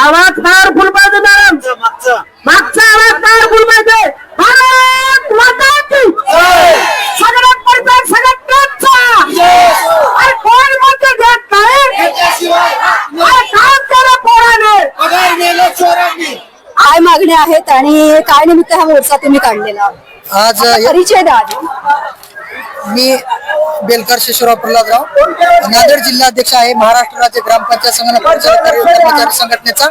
आवाज पॉवरफुल पाहिजे मॅडम. मागचा आवाज पॉवरफुल पाहिजे. भारत माता की सगळ्यात पडतात सगळ्यात टॉपचा अरे कोण म्हणते देत नाही? अरे काम करा पोराने. काय मागण्या आहेत आणि काय निमित्त हा मोर्चा तुम्ही काढलेला? आज परिचय द्या. मी बेलकर शिशुराव प्रल्हादराव. नांदेड जिल्हाध्यक्ष आहे महाराष्ट्र राज्य ग्रामपंचायत संघटनेचा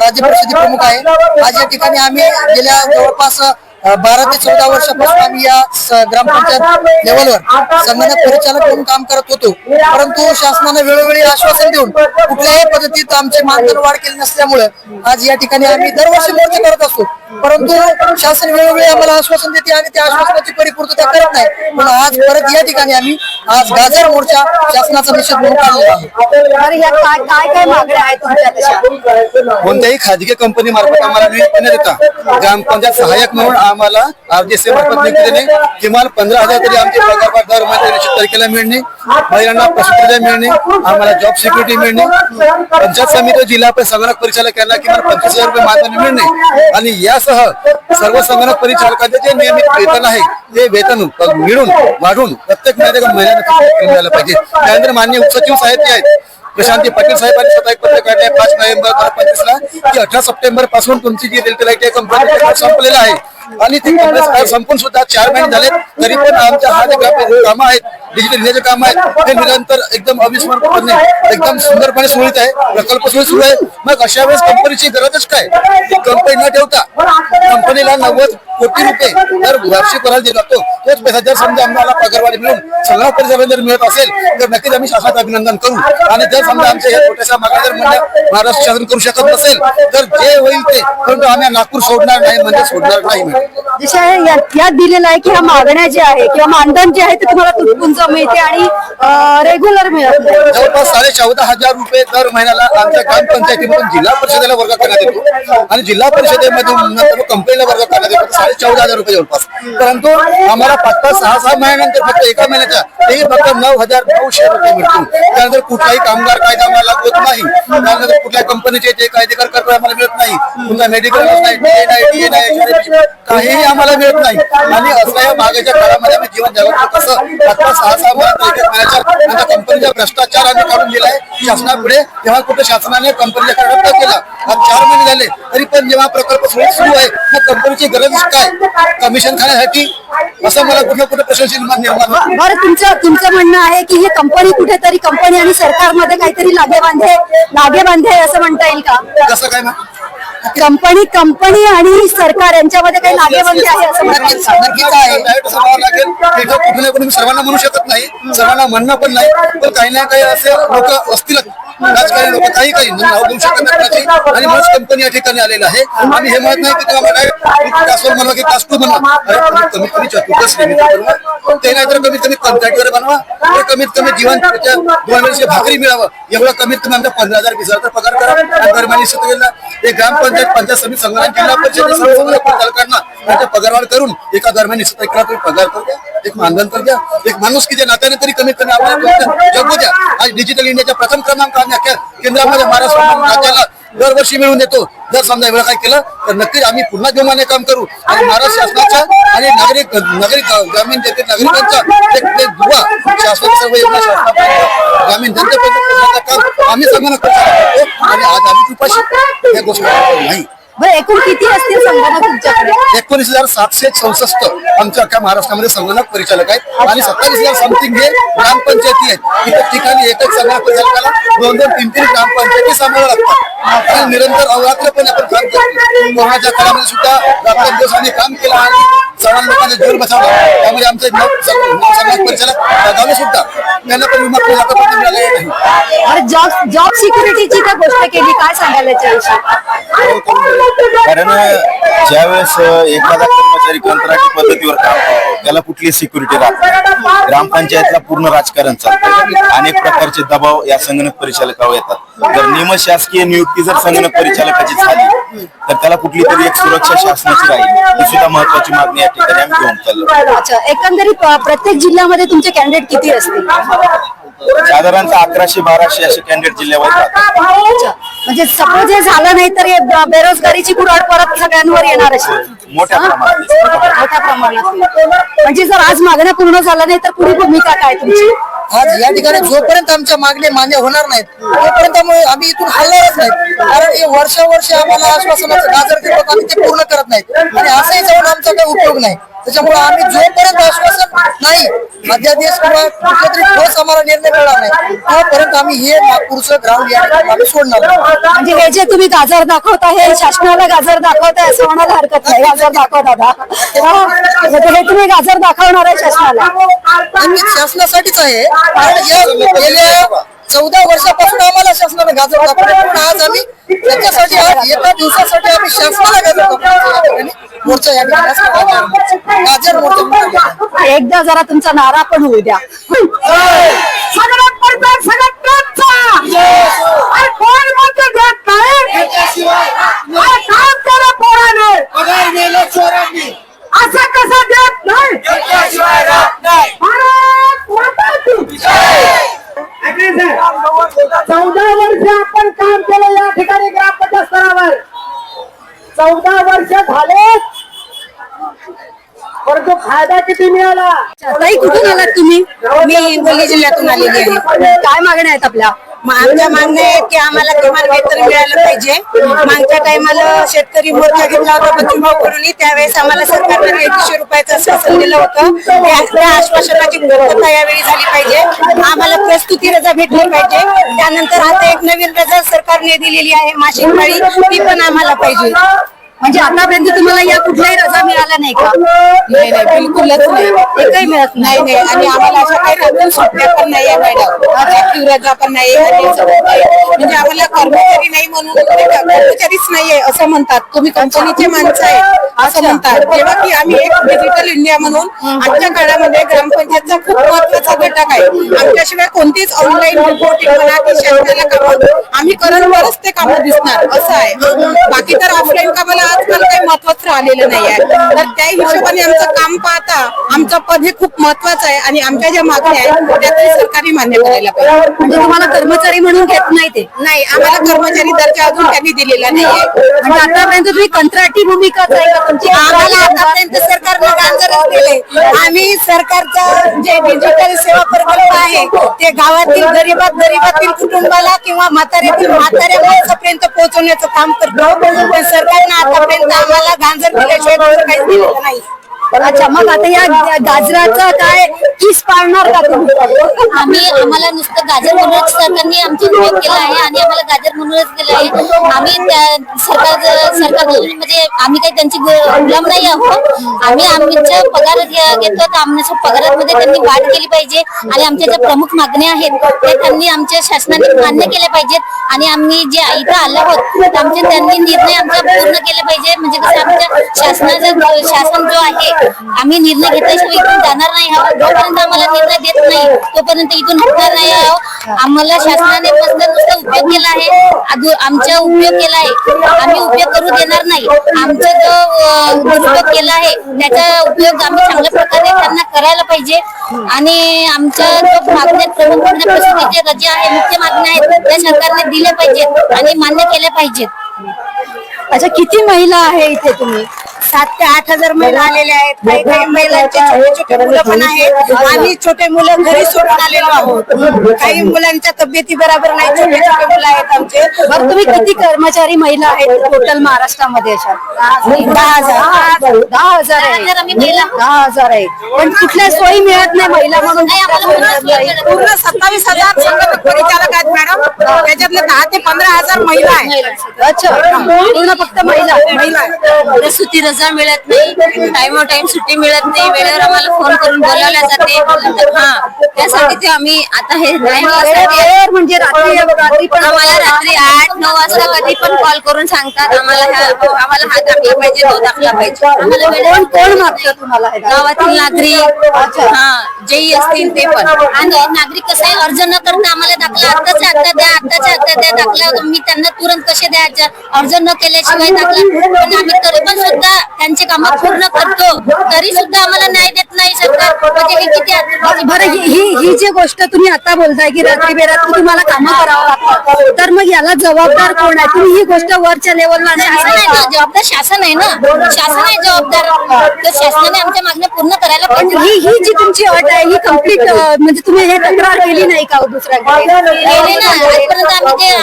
राज्य परिषदे प्रमुख आहे. आज या ठिकाणी आम्ही गेल्या जवळपास बारा ते चौदा वर्षापासून आम्ही या ग्रामपंचायत लेवलवर संगणक परिचालक म्हणून काम करत होतो. परंतु शासनाने वेळोवेळी आश्वासन देऊन कुठल्याही पद्धतीत आमचे मानधन वाढ केली नसल्यामुळे आज या ठिकाणी आम्ही दरवर्षी मोर्चे करत असतो. परंतु शासन वेळोवेळी आम्हाला आश्वासन देते आणि त्या आश्वासनाची परिपूर्तता करत नाही. पण आज परत या ठिकाणी आम्ही आज गाजर मोर्चा शासनाचा निषेध म्हणून काढलेला आहे तर या काय काय काय मागण्या आहेत तुमच्या तशा कोणत्याही खाजगी कंपनी मार्फत आम्हाला नियुक्ती न देता ग्रामपंचायत सहाय्यक म्हणून आम्हाला आरडीसी मार्फत नियुक्ती देणे किमान पंधरा हजार तरी आमचे पगार दर महिन्याला निश्चित तारखेला मिळणे महिलांना प्रसिद्धी मिळणे आम्हाला जॉब सिक्युरिटी मिळणे पंचायत समिती जिल्हा परिषद संगणक परिचालक यांना किमान पंचवीस हजार रुपये मानधन मिळणे आणि यासह सर्व संगणक परिचालकांचे जे नियमित वेतन आहे ते वेतन मिळून वाढून प्रत्येक मिळालं पाहिजे. त्यानंतर मान्य उपसचिव साहेब जे आहेत प्रशांती पाटील साहेबांनी स्वतः एक पत्र काढले पाच नोव्हेंबर दोन हजार पंचवीस ला की अठरा सप्टेंबरपासून तुमची जी रेल्वे कंपनी संपलेला आहे. आणि ते कंपनी संपून सुद्धा चार महिने झाले तरी पण आमच्या हा जे कामं आहेत डिजिटल इंडियाचे काम आहेत ते निरंतर एकदम अविस्मरणपणे एकदम सुंदरपणे सुरळीत आहे. प्रकल्प सुरळीत सुरू आहे. मग अशा वेळेस कंपनीची गरजच काय? कंपनी न ठेवता. कंपनीला नव्वद कोटी रुपये. दर वार्षिक करायला दिला जातो तोच पैसा जर समजा आम्हाला पगारवाढी मिळून सगळा परिचालन जर मिळत असेल तर नक्कीच आम्ही शासनाचं अभिनंदन करू. आणि जर समजा आमच्या या छोट्याशा मागण्या जर म्हणजे महाराष्ट्र शासन करू शकत नसेल तर जे होईल ते. परंतु आम्ही नागपूर सोडणार नाही म्हणजे सोडणार नाही यात दिलेलं आहे की ह्या मागण्या ज्या आहे किंवा मानधन जे आहे ते तुम्हाला तुटपुंज मिळते आणि रेग्युलर मिळत जवळपास साडे चौदा हजार रुपये दर महिन्याला आमच्या ग्रामपंचायतीमधून जिल्हा परिषदेला वर्ग करण्यात येतो. आणि जिल्हा परिषदेमधून कंपनीला वर्ग करण्यात येतो. चौदा हजार रुपये जवळपास. परंतु आम्हाला पाच पाच सहा सहा महिन्यानंतर फक्त एका महिन्याच्या ते फक्त नऊ हजार नऊशे रुपये मिळतील. त्यानंतर कुठलाही कामगार कायदा आम्हाला लागू होत नाही. त्यानंतर कुठल्या कंपनीचे जे कायदेकार कर्तव्य आम्हाला मिळत नाही. पुन्हा मेडिकल नाही काहीही आम्हाला मिळत नाही. आणि असल्या या मागेच्या काळामध्ये आम्ही जीवन जगत कसं आता सहा सहा महिन्यात महिन्याच्या कंपनीचा भ्रष्टाचार आम्ही काढून दिलाय शासनापुढे तेव्हा कुठे शासनाने कंपनीचा रद्द केला आज चार महिने झाले तरी पण जेव्हा प्रकल्प सुरू आहे मग कंपनीची गरज काय? कमिशन खाण्यासाठी असं मला कुठे कुठे प्रश्न निर्माण. बरं तुमचं तुमचं म्हणणं आहे की ही कंपनी कुठेतरी कंपनी आणि सरकारमध्ये काहीतरी लागेबांधे लागेबांधे आहे असं म्हणता येईल का कसं काय मग कंपनी कंपनी आणि सरकार यांच्यामध्ये काही लागेबांधे आहे असं म्हणता नक्कीच नक्कीच आहे. डायरेक्ट सांगावं लागेल. तिथं कुठे ना कुठे सर्वांना म्हणू शकत नाही. सर्वांना म्हणणं पण नाही. पण काही ना काही असे लोक असतीलच राजकारणी लोक काही काही नाव देऊ शकत नाही आणि म्हणून कंपनी या ठिकाणी आलेलं आहे. आणि हे म्हणत नाही की तुम्हाला डायरेक्ट कासवर म्हणा की कास्तू म्हणा. अरे कमीत कमी चतुर्थ श्रेणीचं बनवा. ते नाही तर कमीत कमी कॉन्ट्रॅक्टर बनवा. तर कमीत कमी जीवन दोन वेळेची भाकरी मिळावं. एवढं कमीत कमी आमच्या पंधरा हजार वीस हजार पगार करा. आणि दरम्यान एक ग्राम ग्रामपंचायत पंचायत समिती संघटना जिल्हा परिषद परिचालकांना त्यांच्या पगारवाढ करून एका दरम्यान निश्चित तारखेला तुम्ही पगार करू द्या एक मानधन करू द्या एक माणूस की नात्याने तरी कमीत कमी तुमच्या जगू द्या. आज डिजिटल इंडियाच्या प्रथम क्रमांक आम्ही अख्या केंद्रामध्ये महाराष्ट्र राज्याला दरवर्षी मिळून देतो. जर समजा एवढं काय केलं तर नक्कीच आम्ही पुन्हा जोमाने काम करू. आणि महाराष्ट्र शासनाच्या आणि नागरिक नागरिक ग्रामीण जनते नागरिकांचा एक दुवा शासनाची सर्व योजना शासनापर्यंत ग्रामीण जनतेपर्यंत काम आम्ही संगणक करतो. आणि आज आम्ही उपाशी या गोष्टी नाही. बरं एकूण किती असतील संगणक तुमच्याकडे? एकोणीस हजार सातशे चौसष्ट आमच्या अख्ख्या महाराष्ट्रामध्ये संगणक परिचालक आहेत. आणि सत्तावीस हजार समथिंग हे ग्रामपंचायती आहेत. इतर ठिकाणी एकच संगणक परिचालकाला दोन दोन तीन तीन ग्रामपंचायती सांभाळावं लागतात. निरंतर अवरात्रपणे आपण काम करतो कोरोनाच्या काळामध्ये सुद्धा रात्रंदिवस आम्ही काम केलं आणि सर्व लोकांचा जीवन बचावला त्यामुळे आमचे नऊ सं- नऊ संगणक परिचालक गावी सुद्धा त्यांना पण विमा आतापर्यंत मिळालेला नाही बरं जॉब जॉब सिक्युरिटीची तर गोष्ट केली? काय याच्याविषयी? कारण ज्यावेळेस एखादा कर्मचारी कंत्राटी पद्धतीवर काम करतो त्याला कुठली सिक्युरिटी राहत नाही. ग्रामपंचायतला पूर्ण राजकारण चालतं. अनेक प्रकारचे दबाव या संगणक परिचालकावर येतात. जर निमशासकीय नियुक्ती जर संगणक परिचालकाची झाली तर त्याला कुठली तरी एक सुरक्षा शासनाची राहील. ही सुद्धा महत्वाची मागणी या ठिकाणी आम्ही घेऊन चाललो अच्छा एकंदरीत प्रत्येक जिल्ह्यामध्ये तुमचे कॅन्डिडेट किती असतील? साधारणतः अकराशे बाराशे असे कॅन्डिडेट जिल्ह्यावर म्हणजे सपोज हे झालं नाही तर हे ब- बेरोजगारीची कुराड परत सगळ्यांवर येणार अशी. मोठ्या हा? प्रमाणात. मोठ्या प्रमाणात. म्हणजे जर आज मागण्या पूर्ण झाल्या नाही तर पुढे भूमिका काय तुमची? आज या ठिकाणी जोपर्यंत आमच्या मागण्या मान्य होणार नाहीत तोपर्यंत आम्ही आम्ही इथून हलणारच नाहीत. कारण हे वर्ष आम्हाला आश्वासनाचं गाजर देतात आम्ही ते पूर्ण करत नाहीत. आणि असंही जाऊन आमचा काही उपयोग नाही. त्याच्यामुळे आम्ही जोपर्यंत आश्वासन नाही अध्यादेश किंवा कुठला तरी ठोस आम्हाला निर्णय मिळणार नाही तोपर्यंत आम्ही हे नागपूरचं ग्राउंड या ठिकाणी आम्ही सोडणार नाही. म्हणजे हे जे तुम्ही गाजर दाखवता हे शासनाला गाजर दाखवताय असं म्हणायला हरकत नाही गाजर दाखवा दादा हा? म्हणजे हे तुम्ही गाजर दाखवणार आहे शासनाला आणि शासनासाठीच आहे कारण या गेल्या चौदा वर्षापासून आम्हाला शासनाने गाजर दाखवले पण आज आम्ही त्याच्यासाठी आज एका दिवसासाठी आम्ही शासनाला गाजर दाखवतो मोर्चा या ठिकाणी गाजर मोर्चा. एकदा जरा तुमचा नारा पण होऊ द्या सगळ्यात पडतात सगळ्यात टॉपचा अरे कोण म्हणते देत नाही अरे काम करा पोराने असं कसं देत नाही भारत माता की ऐका सर, चौदा वर्ष आपण काम केलं या ठिकाणी ग्रामपंचायत स्तरावर चौदा वर्ष झाले. परंतु फायदा किती मिळाला? ताई कुठून आलात तुम्ही? मी हिंगोली जिल्ह्यातून आलेली आहे. काय मागण्या आहेत आपल्या? आमच्या मागण्या आहेत की आम्हाला किमान वेतन मिळालं पाहिजे. मागच्या टायमाला शेतकरी मोर्चा घेतला होता बच्चूभाऊ करून त्यावेळेस आम्हाला सरकारने एकशे रुपयाचं आश्वासन दिलं होतं. त्या- त्या आश्वासनाची पूर्तता यावेळी झाली पाहिजे. आम्हाला प्रस्तुती रजा भेटली पाहिजे. त्यानंतर आता एक नवीन रजा सरकारने दिलेली आहे मासिक पाळी. ती पण आम्हाला पाहिजे. म्हणजे आतापर्यंत तुम्हाला या कुठल्याही रजा मिळाल्या नाही का? नाही नाही बिलकुलच नाही. एकही मिळत नाही. नाही आणि आम्हाला अशा काही रजा सुट्ट्या पण नाही आहे मॅडम. ऍक्टिव्ह रजा पण नाही आणि सगळं काही. म्हणजे आम्हाला कर्मचारी नाही म्हणून कर्मचारीच नाहीये असं म्हणतात. तुम्ही कंपनीचे माणसं आहे असं म्हणतात. जेव्हा की आम्ही एक डिजिटल इंडिया म्हणून आजच्या काळामध्ये ग्रामपंचायतचा खूप महत्त्वाचा घटक आहे. आमच्याशिवाय कोणतीच ऑनलाईन रिपोर्टिंग म्हणा की शासनाला कामं आम्ही करण तरच ते कामं दिसणार असं आहे. बाकी तर ऑफलाईन कामाला आजकाल काही महत्वाचं राहिलेलं नाही आहे. तर त्या हिशोबाने आमचं काम पाहता आमचं पद हे खूप महत्वाचं आहे आणि आमच्या ज्या मागण्या आहेत त्या तरी सरकारने मान्य करायला पाहिजे. म्हणजे तुम्हाला कर्मचारी म्हणून घेत नाही ते? नाही आम्हाला कर्मचारी दर्जा अजून त्यांनी दिलेला नाहीये म्हणजे आतापर्यंत तुम्ही कंत्राटी भूमिकाच आहे का? तुमची आम्हाला आतापर्यंत सरकारनं गांजरच दिले आम्ही सरकारचा जे डिजिटल सेवा प्रकल्प आहे ते गावातील गरीबात गरीबातील कुटुंबाला किंवा म्हाताऱ्यातील म्हाताऱ्या माणसापर्यंत पोहोचवण्याचं काम करतो. पण सरकारनं आतापर्यंत आम्हाला गांजर दिल्याशिवाय दुसरं काहीच दिलेलं नाही. अच्छा मग आता या गाजराचा काय? किस पाळणार का तुम्ही? आम्ही आम्हाला नुसतं गाजर म्हणूनच सरकारने आमचा उपयोग केला आहे आणि आम्हाला गाजर म्हणूनच दिलं आहे. आम्ही त्या सरकार सरकार म्हणजे आम्ही काही त्यांची गुलाम नाही आहोत. आम्ही आमच्या पगार घेतो तर आमच्या पगारामध्ये त्यांनी वाढ केली पाहिजे आणि आमच्या ज्या प्रमुख मागण्या आहेत त्या त्यांनी आमच्या शासनाने मान्य केल्या पाहिजेत आणि आम्ही जे इथं आलो आहोत आमचे त्यांनी निर्णय आमचा पूर्ण केले पाहिजे. म्हणजे कसं आमच्या शासनाचा शासन जो आहे आम्ही निर्णय घेतल्याशिवाय इथून जाणार नाही आहोत. जोपर्यंत आम्हाला निर्णय देत नाही तोपर्यंत इथून हटणार नाही आहोत. आम्हाला शासनाने मस्त उपयोग केला आहे. आमचा उपयोग केला आहे. आम्ही उपयोग करू देणार नाही. आमचा जो दुरुपयोग केला आहे त्याचा उपयोग आम्ही चांगल्या प्रकारे त्यांना करायला पाहिजे. आणि आमच्या जो मागण्या प्रमुख मागण्या प्रसिद्धीचे रजे आहे मुख्य मागण्या आहेत त्या सरकारने दिल्या पाहिजेत आणि मान्य केल्या पाहिजेत. अच्छा किती महिला आहे इथे तुम्ही? सात ते आठ हजार महिला आलेल्या आहेत. काही काही महिलांचे छोटे छोटे मुलं पण आहेत. आम्ही छोटे मुलं घरी सोडून आलेलो आहोत. काही मुलांच्या तब्येती बरोबर नाही छोटे छोटे मुलं आहेत आमचे. बरं तुम्ही किती कर्मचारी महिला आहेत टोटल महाराष्ट्रामध्ये अशा? दहा हजार. दहा हजार. आहे. दहा हजार आहे. पण कुठल्या सोयी मिळत नाही महिला म्हणून. पूर्ण सत्तावीस हजार संघटक परिचालक आहेत मॅडम. त्याच्यातले दहा ते पंधरा हजार महिला आहेत. अच्छा. पूर्ण फक्त महिला महिला सुट्टी रजा मिळत नाही. टाइम टाइम सुट्टी मिळत नाही. वेळेवर आम्हाला फोन करून बोलावल्या जाते. हा त्यासाठी ते आम्ही आता हे म्हणजे रात्री रात्री पण आम्हाला रात्री आठ नऊ वाजता कधी पण कॉल करून सांगतात. आम्हाला आम्हाला हा दाखला पाहिजे तो दाखला पाहिजे. आम्हाला वेळेवर कोण मागतं तुम्हाला गावातील नागरिक हा जेही असतील ते पण. आणि नागरिक कसं आहे अर्ज न करता आम्हाला दाखला आत्ताच्या आत्ता द्या आत्ताच्या आत्ता द्या दाखला मी त्यांना तुरंत कसे द्यायचे? अर्ज न केल्याशिवाय दाखला. पण आम्ही तरी पण सुद्धा त्यांची कामं पूर्ण करतो. तरी सुद्धा आम्हाला न्याय देत नाही सरकार. म्हणजे हे किती बरं ही ही- ही जी गोष्ट तुम्ही आता बोलताय की रात्री बेरात्री तुम्हाला कामं करावं लागतात. तर मग याला जबाबदार कोण आहे? तुम्ही ही गोष्ट वरच्या लेवलला शासन आहे ना जबाबदार शासन आहे ना. शासन आहे जबाबदार. तर शासनाने आमच्या मागण्या पूर्ण करायला पण पाहिजे. ही ही जी तुमची अट आहे ही कंप्लीट म्हणजे तुम्ही हे तक्रार केली नाही का हो दुसऱ्याकडे गेले ना आजपर्यंत आम्ही ते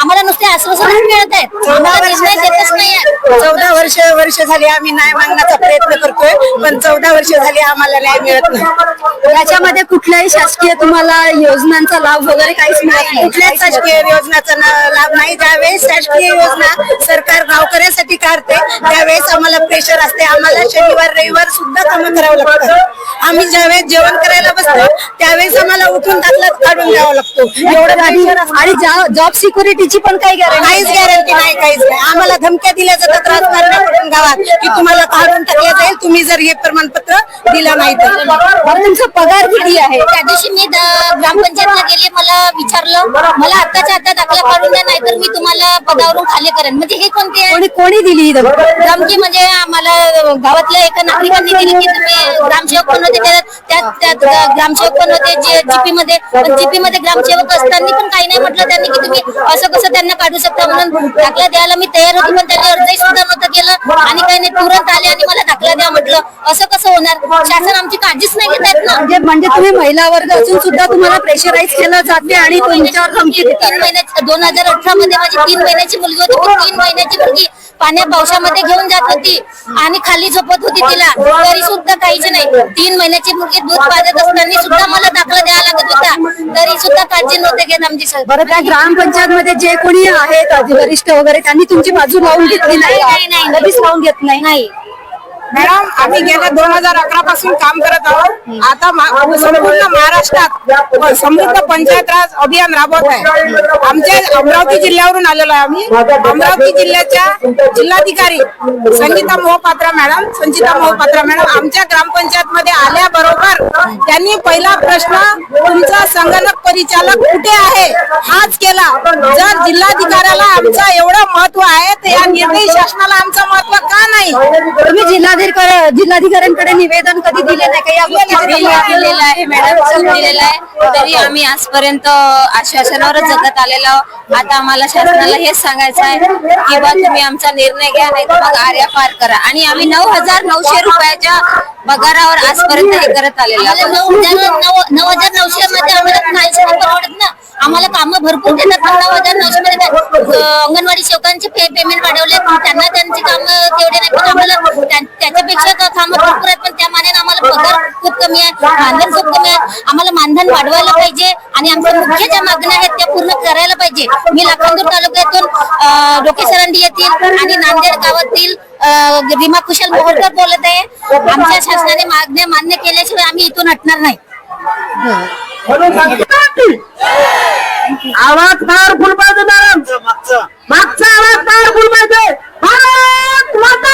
आम्हाला नुसते आश्वासन मिळत आहेत. आम्हाला निर्णय देतच नाही चौदा वर्ष वर्ष झाली आम्ही न्याय मागण्याचा प्रयत्न करतोय पण चौदा वर्ष झाली आम्हाला न्याय मिळत नाही. याच्यामध्ये कुठल्याही शासकीय तुम्हाला योजनांचा लाभ वगैरे काहीच मिळत नाही. कुठल्याच शासकीय योजनाचा लाभ नाही. ज्यावेळेस शासकीय योजना सरकार गावकऱ्यासाठी काढते त्यावेळेस आम्हाला प्रेशर असते. आम्हाला शनिवार रविवार सुद्धा कामं करावं लागतं. आम्ही ज्यावेळेस जेवण करायला बसतो त्यावेळेस आम्हाला उठून दाखला काढून द्यावा लागतो. एवढं आणि आणि जॉब सिक्युरिटीची पण काही गॅरंटी काहीच गॅरंटी नाही काहीच नाही. आम्हाला धमक्या दिल्या जातात राजकारणाकडून गावात. की तुम्हाला काढून टाकलं जाईल तुम्ही जर हे प्रमाणपत्र दिलं नाही तर. बरं तुमचा पगार किती आहे? त्या दिवशी मी द- ग्रामपंचायतला गेले मला विचारलं मला आत्ताच्या आता दाखला काढून द्या नाहीतर मी तुम्हाला पदावरून खाली करेन. म्हणजे हे कोणते आहे? कोणी कोणी दिली ही धमकी? धमकी म्हणजे आम्हाला गावातल्या एका नागरिकांनी दिली की तुम्ही ग्रामसेवक पण होते त्यात त्यात त्यात ग्रामसेवक पण होते जे जीपी मध्ये पण जीपी मध्ये ग्रामसेवक असताना पण काही नाही म्हटलं त्यांनी की तुम्ही असं कसं त्यांना काढू शकता म्हणून दाखला द्यायला मी तयार होती पण त्यांनी अर्जही सुद्धा नव्हतं केलं. आणि नाही तुरंत आले आणि मला दाखला द्या म्हटलं. असं कसं होणार? शासन आमची काळजीच नाही घेत आहेत ना. म्हणजे म्हणजे तुम्ही महिला वर्ग असून सुद्धा तुम्हाला प्रेशराईज केलं जाते आणि तुमच्यावर धमकी देतात. तीन महिन्याची दोन हजार अठरा मध्ये माझी तीन महिन्याची मुलगी होती. ती तीन महिन्याची मुलगी पाण्या पावसामध्ये घेऊन जात होती आणि खाली झोपत होती तिला. तरी सुद्धा काहीच नाही. तीन महिन्याची मुलगी दूध पाजत असताना सुद्धा मला दाखला द्यावा लागत होता. तरी सुद्धा काळजी नव्हते घेत आमची. बरं त्या ग्रामपंचायत मध्ये जे कोणी आहेत वरिष्ठ वगैरे त्यांनी तुमची बाजू लावून घेतली नाही? लावून घेत नाही? नाही. मॅडम आम्ही गेल्या दोन हजार अकरा पासून काम करत आहोत. आता संपूर्ण महाराष्ट्रात समृद्ध पंचायत राज अभियान राबवत आहे. आमच्या अमरावती जिल्ह्यावरून आलेलो आहे आम्ही. अमरावती जिल्ह्याच्या जिल्हाधिकारी संगीता मोहपात्रा मॅडम संचिता मोहपात्रा मॅडम आमच्या ग्रामपंचायत मध्ये आल्याबरोबर त्यांनी पहिला प्रश्न तुमचा संगणक परिचालक कुठे आहे? हाच केला. जर जिल्हाधिकाऱ्याला आमचं एवढं महत्त्व आहे तर या निर्णय शासनाला आमचं महत्त्व का नाही? तुम्ही जिल्हा जिल्हाधिकारी जिल्हाधिकाऱ्यांकडे निवेदन कधी दिले नाही का? या गोष्टीचे दिलेलं आहे मॅडम सब दिलेलं आहे. तरी आम्ही आजपर्यंत आश्वासनावरच जगत आलेलो. आता आम्हाला शासनाला हेच सांगायचं आहे की बा तुम्ही आमचा निर्णय घ्या नाही तर मग आर्या पार करा. आणि आम्ही नऊ हजार नऊशे रुपयाच्या पगारावर आजपर्यंत हे करत आलेलो. नऊ हजार नऊशे मध्ये आम्हाला काहीच नाही परवडत ना. आम्हाला कामं भरपूर देतात. पंधरा हजार नऊशे मध्ये अं, अंगणवाडी सेवकांचे पेमेंट वाढवले त्यांना त्यांची कामं तेवढे नाही. पण आम्हाला त्या- त्याच्यापेक्षा का कामं भरपूर आहेत. पण त्या मानाने आम्हाला पगार खूप कमी आहे. मानधन खूप कमी आहे. आम्हाला मानधन वाढवायला पाहिजे. आणि आमच्या मुख्य ज्या मागण्या आहेत त्या पूर्ण करायला पाहिजे. मी लाखांदूर तालुक्यातून अं, लोकेश येथील आणि नांदेड गावातील अं, रीमा कुशल मोहोळकर बोलत आहे. आमच्या शासनाने मागण्या मान्य केल्याशिवाय आम्ही इथून हटणार नाही. আওয়াজ পাওয়ারফুল পাইবে ম্যাডাম। বাচ্চা আওয়াজ পাওয়ারফুল পাইবে। ভারত মাতা